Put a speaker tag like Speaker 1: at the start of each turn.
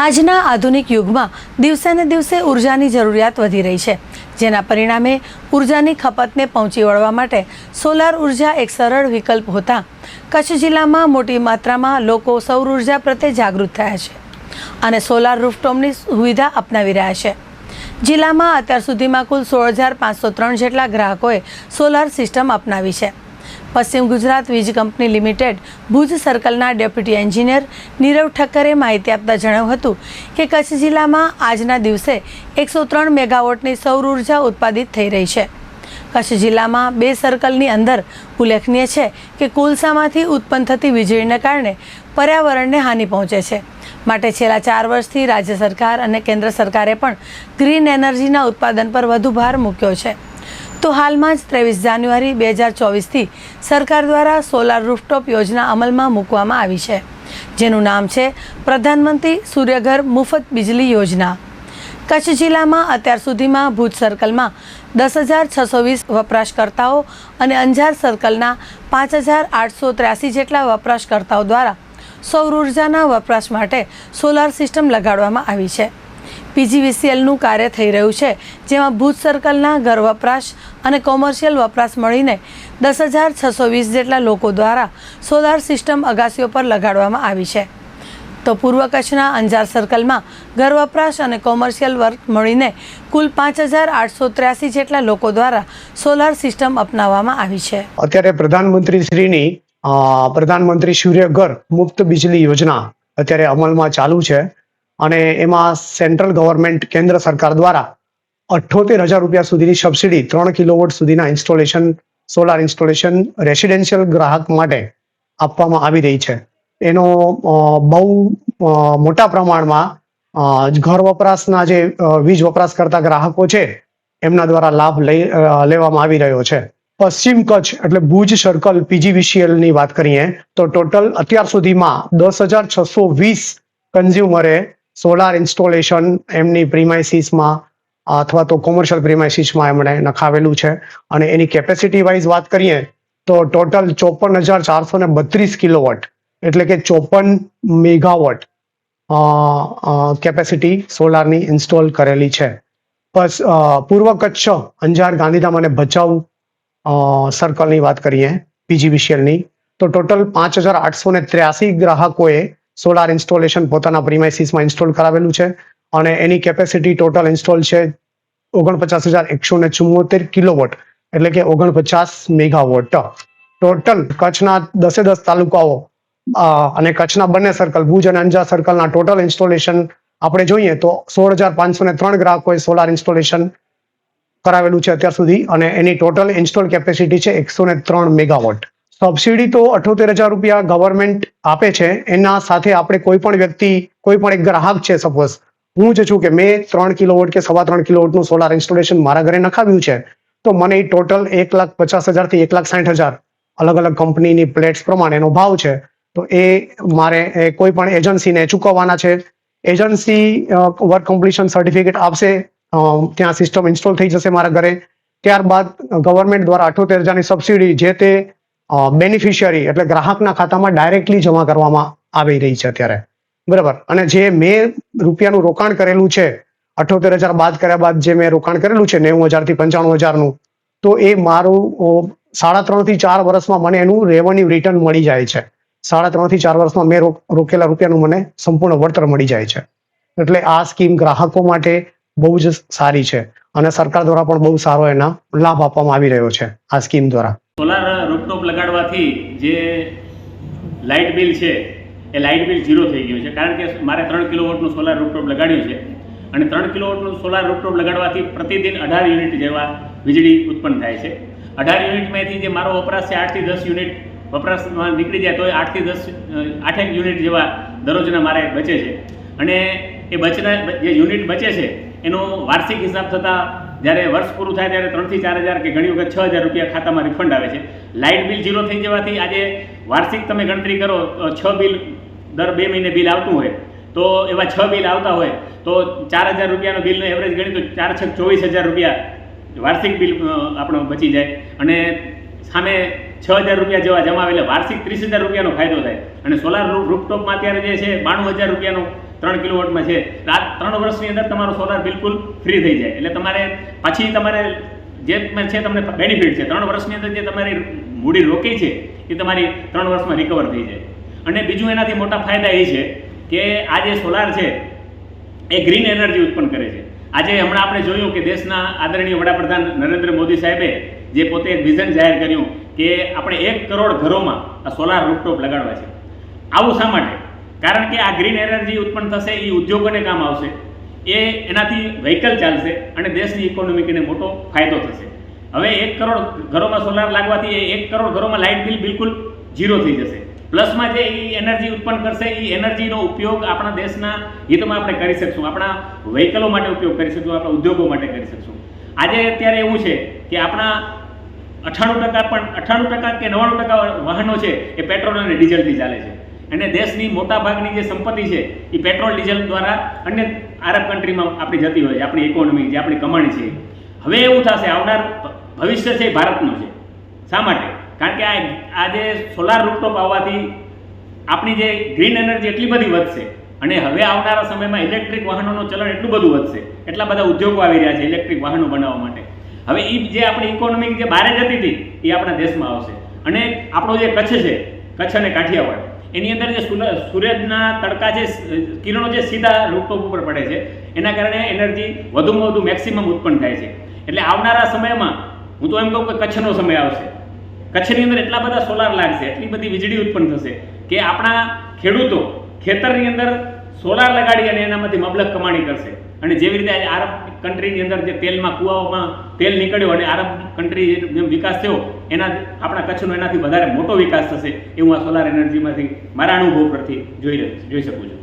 Speaker 1: આજના આધુનિક યુગમાં દિવસે ને દિવસે ઉર્જાની જરૂરિયાત વધી રહી છે, જેના પરિણામે ઉર્જાની ખપતને પહોંચી વળવા માટે સોલાર ઊર્જા એક સરળ વિકલ્પ હોતા કચ્છ જિલ્લામાં મોટી માત્રામાં લોકો સૌર ઊર્જા પ્રત્યે જાગૃત થયા છે અને સોલાર રૂફટોમની સુવિધા અપનાવી રહ્યા છે. જિલ્લામાં અત્યાર સુધીમાં કુલ સોળ હજાર પાંચસો ત્રણ જેટલા ગ્રાહકોએ સોલાર સિસ્ટમ અપનાવી છે. પશ્ચિમ ગુજરાત વીજ કંપની લિમિટેડ ભુજ સર્કલના ડેપ્યુટી એન્જિનિયર નીરવ ઠક્કરે માહિતી આપતા જણાવ્યું હતું કે કચ્છ જિલ્લામાં આજના દિવસે એકસો ત્રણ મેગાવોટની સૌર ઊર્જા ઉત્પાદિત થઈ રહી છે. કચ્છ જિલ્લામાં બે સર્કલની અંદર ઉલ્લેખનીય છે કે કોલસામાંથી ઉત્પન્ન થતી વીજળીને કારણે પર્યાવરણને હાનિ પહોંચે છે. માટે છેલ્લા ચાર વર્ષથી રાજ્ય સરકાર અને કેન્દ્ર સરકારે પણ ગ્રીન એનર્જીના ઉત્પાદન પર વધુ ભાર મૂક્યો છે. તો હાલમાં જ ત્રેવીસ જાન્યુઆરી બે હજાર ચોવીસથી સરકાર દ્વારા સોલાર રૂફટોપ યોજના અમલમાં મૂકવામાં આવી છે, જેનું નામ છે પ્રધાનમંત્રી સૂર્યઘર મુફત બિજલી યોજના. કચ્છ જિલ્લામાં અત્યાર સુધીમાં ભુજ સર્કલમાં દસ હજાર છસો વીસ વપરાશકર્તાઓ અને અંજાર સર્કલના પાંચ હજાર આઠસો ત્ર્યાસી જેટલા વપરાશકર્તાઓ દ્વારા સૌર ઉર્જાના વપરાશ માટે સોલાર સિસ્ટમ લગાડવામાં આવી છે. પીજીવીસીએલનું કાર્ય થઈ રહ્યું છે, જેમાં ભુજ સર્કલના ઘર વપરાશ અને કોમર્શિયલ વપરાશ મળીને દસ હજાર છસો વીસ જેટલા લોકો દ્વારા સોલાર સિસ્ટમ અગાસીઓ પર લગાડવામાં આવી છે. તો પૂર્વ કચ્છના અંજાર સર્કલમાં ઘર વપરાશ અને કોમર્શિયલ વર્ક મળીને કુલ પાંચ હજાર આઠસો ત્ર્યાસી જેટલા લોકો દ્વારા સોલાર સિસ્ટમ અપનાવવામાં આવી છે.
Speaker 2: અત્યારે પ્રધાનમંત્રી શ્રીની પ્રધાનમંત્રી સૂર્યઘર મુક્ત બિજલી યોજના અત્યારે અમલમાં ચાલુ છે. અને એમાં સેન્ટ્રલ ગવર્મેન્ટ કેન્દ્ર સરકાર દ્વારા અઠ્યોતેર હજાર રૂપિયા સુધીની સબસિડી ત્રણ કિલોવોટ સુધીના ઇન્સ્ટોલેશન સોલાર ઇન્સ્ટોલેશન રેસિડેન્શિયલ ગ્રાહક માટે આપવામાં આવી રહી છે. એનો બહુ મોટા પ્રમાણમાં ઘર વપરાશના જે વીજ વપરાશ કરતા ગ્રાહકો છે, એમના દ્વારા લાભ લઈ લેવામાં આવી રહ્યો છે. પશ્ચિમ કચ્છ, એટલે ભુજ સર્કલ પીજીવીસીએલની વાત કરીએ, તો ટોટલ અત્યાર સુધીમાં દસ હજાર છસો વીસ કન્ઝ્યુમરે સોલાર ઇન્સ્ટોલેશન એમની પ્રીમાઇસીસમાં અથવા તો કોમર્શિયલ પ્રીમાઇસીસમાં એમણે નખાવેલું છે. અને એની કેપેસિટી વાઇઝ વાત કરીએ, તો ટોટલ ચોપન હજાર ચારસો ને બત્રીસ કિલોવોટ, એટલે કે ચોપન મેગાવોટ કેપેસિટી સોલારની ઇન્સ્ટોલ કરેલી છે. બસ પૂર્વ કચ્છ અંજાર, ગાંધીધામ અને ભચાઉ સર્કલની વાત કરીએ પીજીવીસીએલની તો ટોટલ પાંચ હજાર આઠસો ને ત્ર્યાસી ગ્રાહકોએ સોલાર ઇન્સ્ટોલેશન પોતાના પ્રિમાઇસીસમાં ઇન્સ્ટોલ કરાવેલું છે અને એની કેપેસિટી ટોટલ ઇન્સ્ટોલ છે ઓગણપચાસ હજાર એકસો ને ચુમ્મોતેર કિલોવોટ એટલે કે ઓગણપચાસ મેગાવોટ. ટોટલ કચ્છના દસે દસ તાલુકાઓ અને કચ્છના બંને સર્કલ ભુજ અને અંજા સર્કલના ટોટલ ઇન્સ્ટોલેશન આપણે જોઈએ તો સોળ હજાર પાંચસો ને ત્રણ ગ્રાહકોએ સોલાર ઇન્સ્ટોલેશન કરાવેલું છે અત્યાર સુધી અને એની ટોટલ ઇન્સ્ટોલ કેપેસિટી છે એકસો ને ત્રણ મેગાવોટ. સબસિડી તો અઠોતેર હજાર રૂપિયા ગવર્મેન્ટ આપે છે. એના સાથે આપણે કોઈ પણ વ્યક્તિ, કોઈ પણ એક ગ્રાહક છે સપોઝ હું જ છું કે મેં ત્રણ કિલોવોટ કે સવા ત્રણ કિલોવોટનું સોલાર ઇન્સ્ટોલેશન મારા ઘરે નખાવ્યું છે, તો મને એ ટોટલ એક લાખ પચાસ હજારથી એક લાખ સાઠ હજાર અલગ અલગ કંપનીની પ્લેટ્સ પ્રમાણે એનો ભાવ છે. તો એ મારે કોઈ પણ એજન્સીને ચૂકવવાના છે. એજન્સી વર્ક કમ્પ્લીશન સર્ટિફિકેટ આપશે ત્યાં સિસ્ટમ ઇન્સ્ટોલ થઈ જશે મારા ઘરે. ત્યારબાદ ગવર્મેન્ટ દ્વારા અઠોતેર હજારની સબસિડી જે તે બેનિફિશિયરી એટલે ગ્રાહકના ખાતામાં ડાયરેક્ટલી જમા કરવામાં આવી રહી છે અત્યારે. બરાબર? અને જે મેં રૂપિયાનું રોકાણ કરેલું છે અઠોતેર હજાર બાદ કર્યા બાદ જે મેં રોકાણ કરેલું છે, નેવું હજારથી પંચાણું હજારનું, તો એ મારું સાડા ત્રણથી ચાર વર્ષમાં મને એનું રેવન્યુ રિટર્ન મળી જાય છે. સાડા ત્રણથી ચાર વર્ષમાં મેં રોકેલા રૂપિયાનું મને સંપૂર્ણ વળતર મળી જાય છે. એટલે આ સ્કીમ ગ્રાહકો માટે બહુ જ સારી છે અને સરકાર દ્વારા પણ બહુ સારો એના લાભ આપવામાં આવી રહ્યો છે આ સ્કીમ દ્વારા.
Speaker 3: સોલાર રૂપટોપ લગાડવાથી જે લાઇટ બિલ છે, એ લાઇટ બિલ ઝીરો થઈ ગયું છે. કારણ કે મારે ત્રણ કિલોવોટનું સોલાર રૂપટોપ લગાડ્યું છે અને ત્રણ કિલોવોટનું સોલાર રૂપટોપ લગાડવાથી પ્રતિદિન અઢાર યુનિટ જેવા વીજળી ઉત્પન્ન થાય છે. અઢાર યુનિટમાંથી જે મારો વપરાશ છે, આઠથી દસ યુનિટ વપરાશમાં નીકળી જાય તો એ આઠથી દસ આઠેક યુનિટ જેવા દરરોજના મારે બચે છે. અને એ બચના, જે યુનિટ બચે છે, એનો વાર્ષિક હિસાબ થતાં જ્યારે વર્ષ પૂરું થાય ત્યારે ત્રણથી ચાર હજાર કે ઘણી વખત છ હજાર રૂપિયા ખાતામાં રિફંડ આવે છે. લાઇટ બિલ ઝીરો થઈ જવાથી આજે વાર્ષિક તમે ગણતરી કરો છ બિલ દર બે મહિને બિલ આવતું હોય, તો એવા છ બિલ આવતા હોય, તો ચાર હજાર રૂપિયાનું બિલનો એવરેજ ગણી તો ચાર છ ચોવીસ હજાર રૂપિયા વાર્ષિક બિલ આપણો બચી જાય. અને સામે છ હજાર રૂપિયા જેવા જમાવે એટલે વાર્ષિક ત્રીસ હજાર રૂપિયાનો ફાયદો થાય. અને સોલાર રૂપટોપમાં અત્યારે જે છે, બાણું હજાર રૂપિયાનો ત્રણ કિલોવોટમાં છે. આ ત્રણ વર્ષની અંદર તમારું સોલાર બિલકુલ ફ્રી થઈ જાય. એટલે તમારે પછી તમારે જે છે તમને બેનિફિટ છે. ત્રણ વર્ષની અંદર જે તમારી મૂડી રોકી છે, એ તમારી ત્રણ વર્ષમાં રિકવર થઈ જાય. અને બીજું એનાથી મોટા ફાયદા એ છે કે આ જે સોલાર છે, એ ગ્રીન એનર્જી ઉત્પન્ન કરે છે. આજે હમણાં આપણે જોયું કે દેશના આદરણીય વડાપ્રધાન નરેન્દ્ર મોદી સાહેબે જે પોતે એક વિઝન જાહેર કર્યું કે આપણે એક કરોડ ઘરોમાં આ સોલાર રૂપટોપ લગાડવા છે. આવું શા માટે? કારણ કે આ ગ્રીન એનર્જી ઉત્પન્ન થશે એ ઉદ્યોગોને કામ આવશે. એ એનાથી વ્હીકલ ચાલશે અને દેશની ઇકોનોમીને મોટો ફાયદો થશે. હવે એક કરોડ ઘરોમાં સોલાર લાગવાથી એક કરોડ ઘરોમાં લાઇટ બિલ બિલકુલ ઝીરો થઈ જશે. પ્લસમાં જે એ એનર્જી ઉત્પન્ન કરશે એ એનર્જીનો ઉપયોગ આપણા દેશના હિતમાં આપણે કરી શકશું. આપણા વ્હીકલો માટે ઉપયોગ કરી શકશું, આપણા ઉદ્યોગો માટે કરી શકશું. આજે અત્યારે એવું છે કે આપણા અઠ્ઠાણું ટકા પણ અઠ્ઠાણું ટકા કે નવ્વાણું ટકા વાહનો છે એ પેટ્રોલ અને ડીઝલથી ચાલે છે. અને દેશની મોટા ભાગની જે સંપત્તિ છે, એ પેટ્રોલ, ડીઝલ દ્વારા અન્ય આરબ કન્ટ્રીમાં આપણી જતી હોય, આપણી ઇકોનોમી જે આપણી કમાણી છે. હવે એવું થશે, આવનાર ભવિષ્ય છે ભારતનું છે. શા માટે? કારણ કે આ આ જે સોલાર રૂપટોપ આવવાથી આપણી જે ગ્રીન એનર્જી એટલી બધી વધશે. અને હવે આવનારા સમયમાં ઇલેક્ટ્રિક વાહનોનું ચલણ એટલું બધું વધશે. એટલા બધા ઉદ્યોગો આવી રહ્યા છે ઇલેક્ટ્રિક વાહનો બનાવવા માટે. હવે એ જે આપણી ઇકોનોમી જે બહાર જતી હતી, એ આપણા દેશમાં આવશે. અને આપણો જે કચ્છ છે, કચ્છ અને કાઠિયાવાડ એની અંદર જે સૂરજના તડકા છે કિરણો જે સીધા રૂપટોપ ઉપર પડે છે, એના કારણે એનર્જી વધુમાં વધુ મેક્સિમમ ઉત્પન્ન થાય છે. એટલે આવનારા સમયમાં, હું તો એમ કહું કે કચ્છનો સમય આવશે. કચ્છની અંદર એટલા બધા સોલાર લાગશે, એટલી બધી વીજળી ઉત્પન્ન થશે કે આપણા ખેડૂતો ખેતરની અંદર સોલાર લગાડી અને એનામાંથી મબલક કમાણી કરશે. અને જેવી રીતે આરબ કન્ટ્રીની અંદર જે તેલમાં, કૂવાઓમાં તેલ નીકળ્યો અને આરબ કન્ટ્રી જેમ વિકાસ થયો, એના આપણા કચ્છનો એનાથી વધારે મોટો વિકાસ થશે એવું આ સોલાર એનર્જીમાંથી મારા અનુભવ પરથી જોઈ જોઈ શકું છું.